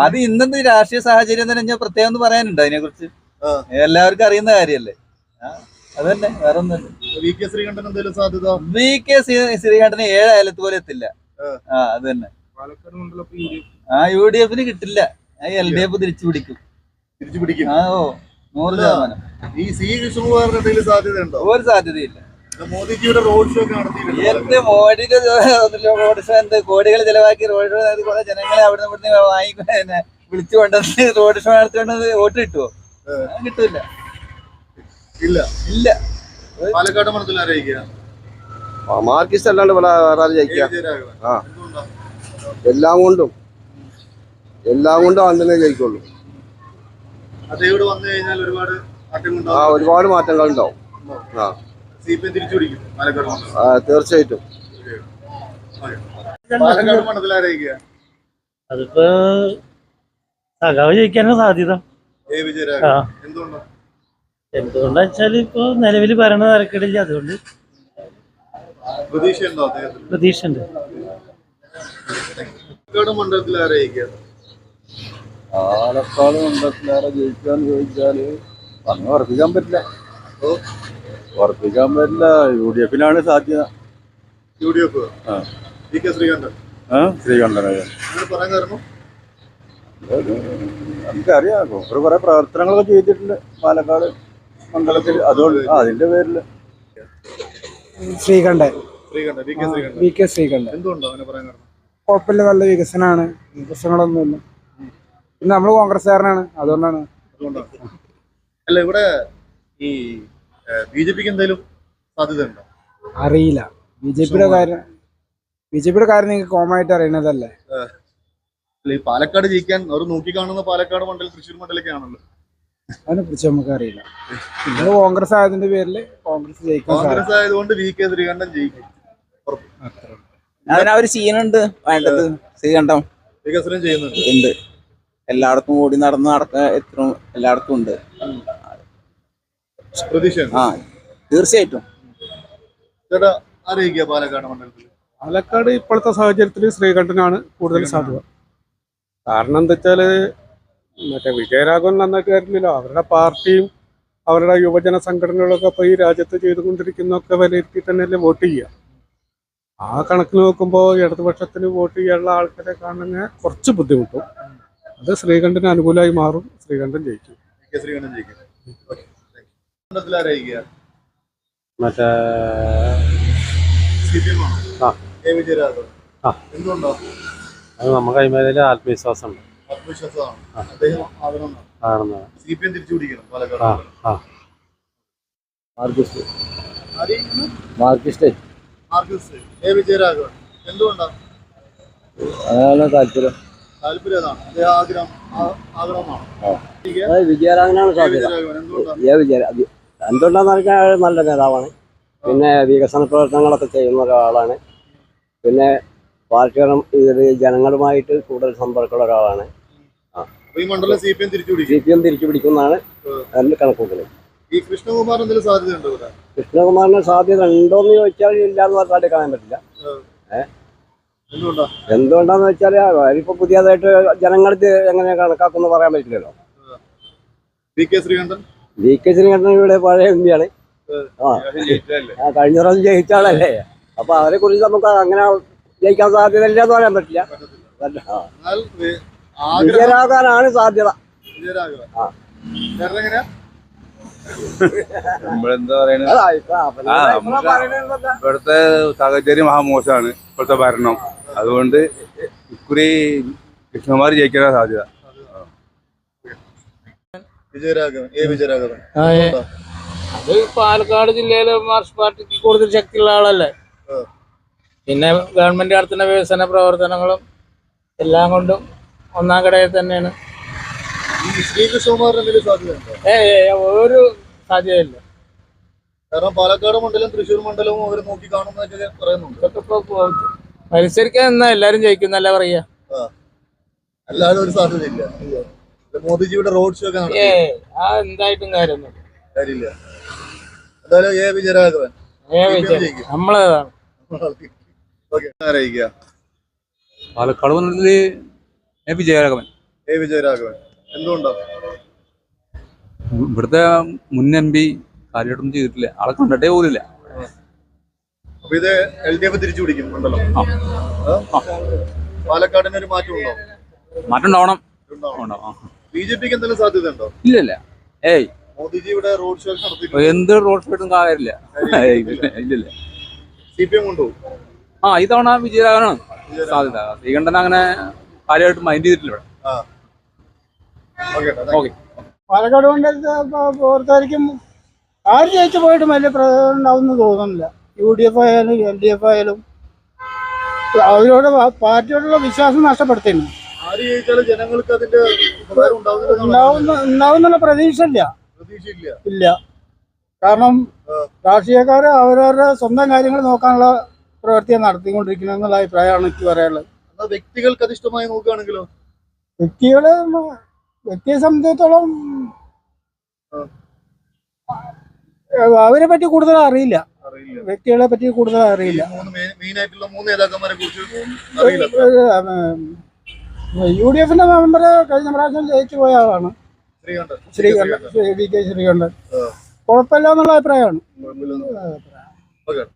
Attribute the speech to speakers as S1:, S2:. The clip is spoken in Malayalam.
S1: അത് ഇന്നത്തെ രാഷ്ട്രീയ സാഹചര്യം തന്നെ ഞാൻ പ്രത്യേകം ഒന്ന് പറയാനുണ്ട് അതിനെ കുറിച്ച് എല്ലാവർക്കും അറിയുന്ന കാര്യല്ലേ അത് തന്നെ വേറെ ഒന്നല്ല
S2: വി കെ ശ്രീകണ്ഠൻ എന്തെങ്കിലും സാധ്യത?
S1: വി കെ ശ്രീകണ്ഠന് ഏഴ് അയലത്ത് പോലെ എത്തില്ല.
S2: ആ.
S1: അത് തന്നെ. ആ യു ഡി എഫിന് കിട്ടില്ല. എൽ ഡി എഫ് തിരിച്ചു പിടിക്കും.
S2: തിരിച്ചു പിടിക്കും.
S1: ആ ഓ നൂറ് ശതമാനം.
S2: ഈ സി കൃഷ്ണകുമാറിന് എന്തെങ്കിലും സാധ്യത ഉണ്ടോ
S1: ഒരു സാധ്യതയില്ല.
S2: മോദിജിയുടെ റോഡ് ഷോ ഒക്കെ നടത്തിയിട്ടുണ്ട്.
S1: എന്ത് മോഡിയുടെ റോഡ് ഷോ എന്ത്? കോടികൾ ചെലവാക്കി റോഡ് ഷോ നടത്തി കുറെ ജനങ്ങളെ അവിടെ നിന്ന് വാങ്ങി പിന്നെ വിളിച്ചു കൊണ്ടുവന്ന് റോഡ് ഷോ നടത്തിക്കൊണ്ടത് വോട്ട് കിട്ടുമോ കിട്ടൂല.
S2: ഇല്ല.
S1: ഇല്ല.
S2: പാലക്കാട് മണ്ഡലത്തിൽ ആരായിരിക്കുക
S3: മാർക്കിസ്റ്റ് അല്ലാണ്ട് വേറെ ജയിക്കുക. ആ. എല്ലാം കൊണ്ടും. എല്ലാം കൊണ്ടും തന്നെ ജയിക്കുള്ളൂ.
S2: അദ്ദേഹം വന്നു കഴിഞ്ഞാൽ ഒരുപാട്
S3: ആ ഒരുപാട് മാറ്റങ്ങൾ ഉണ്ടാവും ആ. തീർച്ചയായിട്ടും.
S4: അതിപ്പോ സഖാവ് ജയിക്കാനാണ് സാധ്യത.
S2: എന്തുകൊണ്ടാ?
S4: വെച്ചാൽ ഇപ്പൊ നിലവിൽ ഭരണ തരക്കേടില്ല അതുകൊണ്ട്. പ്രതീക്ഷ ഉണ്ട്
S2: പാലക്കാട്
S1: മണ്ഡലത്തിലേറെ ജയിക്കാന്ന് ചോദിച്ചാൽ അന്ന് ഉറപ്പിക്കാൻ പറ്റില്ല.
S2: ഓ.
S1: ഉറപ്പിക്കാൻ പറ്റില്ല. യു ഡി എഫിനാണ് സാധ്യത.
S2: U D F?
S1: ആ.
S2: V K Sreekandan. അങ്ങനെ പറയാൻ കാരണം?
S1: നമുക്കറിയാം. ഒരു കുറെ പ്രവർത്തനങ്ങളൊക്കെ ചെയ്തിട്ടുണ്ട്. പാലക്കാട് മണ്ഡലത്തിൽ. അതുകൊണ്ട് ആ, അതിന്റെ പേരിൽ
S5: Sreekandan.
S2: Sreekandan V K Sreekandan.
S5: V K Sreekandan.
S2: എന്തുകൊണ്ടോ അങ്ങനെ പറയാൻ കാരണം?
S5: കുഴപ്പമില്ല നല്ല വികസനമാണ്. പ്രശ്നങ്ങളൊന്നുമില്ല. പിന്നെ നമ്മൾ കോൺഗ്രസ്സുകാരനാണ്. അതുകൊണ്ടാണ്.
S2: അതുകൊണ്ടാണ്. അല്ല ഇവിടെ ഈ ബി ജെ പിക്ക് എന്തെങ്കിലും സാധ്യത ഉണ്ടോ
S5: അറിയില്ല. ബി ജെ പിയുടെ കാര്യം ബി ജെ പിയുടെ കാര്യം നിങ്ങൾക്ക് കോമൺ ആയിട്ട്
S2: അറിയണതല്ലേ ഈ പാലക്കാട് ജയിക്കാൻ അവർ നോക്കിക്കാണുന്ന പാലക്കാട് മണ്ഡലം തൃശ്ശൂർ മണ്ഡലൊക്കെ ആണല്ലോ.
S5: അതിനെ കുറിച്ച് നമുക്ക് അറിയില്ല. പിന്നെ കോൺഗ്രസ് ആയതിന്റെ പേരിൽ കോൺഗ്രസ് ജയിക്കും
S2: കോൺഗ്രസ് ആയതുകൊണ്ട് വി കെ ശ്രീകണ്ഠൻ ജയിക്കും.
S6: അതിനാ ഒരു സീനുണ്ട് വേണ്ടത് ശ്രീകണ്ഠം.
S2: വികസനം ചെയ്യുന്നുണ്ട്.
S6: ഉണ്ട്. എല്ലായിടത്തും ഓടി നടന്ന് നടക്ക എത്ര എല്ലായിടത്തും ഉണ്ട്. ആ തീർച്ചയായിട്ടും.
S2: ചേട്ടാ പാലക്കാട് മണ്ഡലത്തിൽ
S7: പാലക്കാട് ഇപ്പോഴത്തെ സാഹചര്യത്തിൽ ശ്രീകണ്ഠനാണ് കൂടുതൽ സാധ്യത. കാരണം എന്താ വെച്ചാൽ മറ്റേ വിജയരാഘവൻ നന്നായിട്ട് കാര്യമില്ലല്ലോ അവരുടെ പാർട്ടിയും അവരുടെ യുവജന സംഘടനകളൊക്കെ ഇപ്പോൾ ഈ രാജ്യത്ത് ചെയ്തുകൊണ്ടിരിക്കുന്നതൊക്കെ വിലയിരുത്തി തന്നെയല്ലേ വോട്ട് ചെയ്യുക. ആ കണക്കിൽ നോക്കുമ്പോൾ ഇടതുപക്ഷത്തിന് വോട്ട് ചെയ്യാനുള്ള ആൾക്കാരെ കാണുന്ന കുറച്ച് ബുദ്ധിമുട്ടും. അത് ശ്രീകണ്ഠന് അനുകൂലമായി മാറും. ശ്രീകണ്ഠൻ ജയിക്കും.
S2: ശ്രീകണ്ഠൻ ജയിക്കും.
S7: മറ്റേ ആ.
S2: എന്തുകൊണ്ടോ?
S7: അത് നമുക്ക് കൈമേലെ ആത്മവിശ്വാസമുണ്ട്
S2: ആത്മവിശ്വാസമാണ് അദ്ദേഹം ആവണമെന്നാണ്
S7: ആണെന്ന്
S2: സി പി എം തിരിച്ചു പിടിക്കണം പാലക്കാട്.
S7: ആ. ആ.
S3: മാർക്കിസ്റ്റ്. മാർക്കിസ്റ്റ്. താല്പര്യം
S2: താല്പര്യം. അതാണ് അദ്ദേഹം ആഗ്രഹം ആ- ആഗ്രഹമാണോ.
S3: വിജയരാഘവനാണ്
S2: എ
S3: എന്തുകൊണ്ടാന്ന് പറഞ്ഞാൽ നല്ല നേതാവാണ്. പിന്നെ വികസന പ്രവർത്തനങ്ങളൊക്കെ ചെയ്യുന്ന ഒരാളാണ്. പിന്നെ പാർട്ടികളും ഇതിൽ ജനങ്ങളുമായിട്ട് കൂടുതൽ സമ്പർക്കമുള്ള ഒരാളാണ്.
S2: ഈ മണ്ഡലം സി പി എം തിരിച്ചു
S3: സി
S2: പിടിക്കും
S3: പി എം തിരിച്ചു പിടിക്കുന്നതാണ് എന്റെ കണക്കൂട്ടൽ
S2: ഈ കൃഷ്ണകുമാർ എന്തെങ്കിലും സാധ്യത ഉണ്ടോ എന്ന്
S3: കൃഷ്ണകുമാറിന് സാധ്യത ഉണ്ടോന്ന് ചോദിച്ചാൽ ഇല്ലാന്ന് പറഞ്ഞാൽ കാണാൻ പറ്റില്ല.
S2: എന്തുകൊണ്ടാ?
S3: എന്തുകൊണ്ടാന്ന് വെച്ചാൽ അവരിപ്പോ പുതിയതായിട്ട് ജനങ്ങൾ ഇത് എങ്ങനെ കണക്കാക്കുന്നു പറയാൻ പറ്റില്ലല്ലോ.
S2: K Sreekandan?
S3: V K Sreekandan ഇവിടെ പഴയ എം പിയാണ് ആ. കഴിഞ്ഞ പ്രാവശ്യം ജയിച്ച ആളല്ലേ? അപ്പൊ അവരെ കുറിച്ച് നമുക്ക് അങ്ങനെ ജയിക്കാൻ സാധ്യത ഇല്ലെന്ന് പറയാൻ പറ്റില്ല. വിജയരാകാനാണ് സാധ്യത?
S1: ഇവിടുത്തെ സാഹചര്യം മഹാമോശമാണ്. ഇപ്പോഴത്തെ ഭരണം. അതുകൊണ്ട് ഇക്കുറി കൃഷ്ണകുമാർ ജയിക്കാനാണ് സാധ്യത.
S2: വിജയരാഘവൻ എ വിജയരാഘവൻ.
S8: അത് പാലക്കാട് ജില്ലയിലെ മാർക്സ് പാർട്ടിക്ക് കൂടുതൽ ശക്തിയുള്ള ആളല്ലേ. പിന്നെ ഗവൺമെന്റ് നടത്തുന്ന വികസന പ്രവർത്തനങ്ങളും എല്ലാം കൊണ്ടും ഒന്നാം കടയിൽ തന്നെയാണ്. ഏ ഒരു സാധ്യതയില്ല.
S2: കാരണം പാലക്കാട് മണ്ഡലം തൃശ്ശൂർ മണ്ഡലവും അവർ നോക്കി കാണുന്നതൊക്കെ പറയുന്നുണ്ട്.
S8: ഇതൊക്കെ ഇപ്പൊ മത്സരിക്കാൻ എന്നാ എല്ലാരും ജയിക്കുന്നല്ല പറയാ?
S2: അല്ലാതെ ഒരു സാധ്യതയില്ല. മോദിജിയുടെ റോഡ് ഷോ ഒക്കെ
S8: ഏ ആ എന്തായിട്ടും കാര്യമൊന്നും
S2: കാര്യമില്ല. എന്തായാലും എ വിജയരാഘവൻ
S8: ഏ
S2: CPM
S8: വിജയം
S2: ജയിക്കും.
S8: നമ്മളതാണ്.
S2: ഓക്കെ ആരായിരിക്കുക
S9: പാലക്കാട് വന്നതിൽ എ വിജയരാഘവൻ
S2: എ വിജയരാഘവൻ എന്തുകൊണ്ടാ?
S9: ഇവിടുത്തെ മുൻ എം പി കാര്യമായിട്ടൊന്നും ചെയ്തിട്ടില്ല. ആളെ കണ്ടിട്ടേ പോലില്ല.
S2: അപ്പൊ ഇത് എൽ ഡി എഫ് തിരിച്ചു പിടിക്കും മണ്ഡലം. ആ? പാലക്കാടിന് ഒരു മാറ്റം ഉണ്ടോ
S9: മാറ്റം ഉണ്ടാവണം.
S2: ഉണ്ടാവും
S9: ഉണ്ടാവും. ആ.
S2: ബി ജെ പിക്ക് എന്തെങ്കിലും സാധ്യത ഉണ്ടോ
S9: ഇല്ല ഇല്ല ഏയ്.
S2: മോദിജി ഇവിടെ റോഡ് ഷോ നടത്തി
S9: എന്ത് റോഡ് സൈഡും കാര്യമില്ല. ഏയ്, ഇല്ല ഇല്ല
S2: സി പി എം കൊണ്ടുപോകും.
S9: ആ ഇതവണ വിജയരാഘവനാണ് സാധ്യത. ശ്രീകണ്ഠൻ അങ്ങനെ കാര്യമായിട്ട് മൈൻഡ് ചെയ്തിട്ടില്ല ഇവിടെ.
S2: Okay
S9: okay.
S5: പാലക്കാട് മണ്ഡലത്തെ പ്രവർത്തകർക്കും ആര് ജയിച്ചു പോയിട്ട് വലിയ പ്രയോജനം ഉണ്ടാവുമെന്ന് തോന്നുന്നില്ല. യു ഡി എഫ് ആയാലും എൽ ഡി എഫ് ആയാലും. അവരോട് പാർട്ടിയോടുള്ള വിശ്വാസം നഷ്ടപ്പെടുത്തുന്നു
S2: ആര് ജയിച്ചാലും ജനങ്ങൾക്ക് അതിന്റെ ഉപകാരം
S5: ഉണ്ടാവുന്ന ഉണ്ടാവുന്നുള്ള പ്രതീക്ഷ ഇല്ല
S2: പ്രതീക്ഷയില്ല.
S5: ഇല്ല. കാരണം രാഷ്ട്രീയക്കാർ അവരവരുടെ സ്വന്തം കാര്യങ്ങൾ നോക്കാനുള്ള പ്രവൃത്തിയാണ് നടത്തിക്കൊണ്ടിരിക്കുന്നത് എന്നുള്ള അഭിപ്രായമാണ് എനിക്ക് പറയാനുള്ളത്.
S2: വ്യക്തികൾക്ക് അധിഷ്ഠമായി നോക്കുകയാണെങ്കിലോ?
S5: വ്യക്തികൾ വ്യക്തിയെ സംബന്ധിച്ചിടത്തോളം അവരെ പറ്റി കൂടുതൽ അറിയില്ല.
S2: അറിയില്ല.
S5: വ്യക്തികളെ പറ്റി കൂടുതൽ അറിയില്ല. യു ഡി എഫിന്റെ മെമ്പർ കഴിഞ്ഞ പ്രാവശ്യം ജയിച്ചു പോയ ആളാണ്.
S2: Sreekandan.
S5: Sreekandan. Sree- V K Sreekandan. കുഴപ്പമില്ല എന്നുള്ള അഭിപ്രായമാണ്.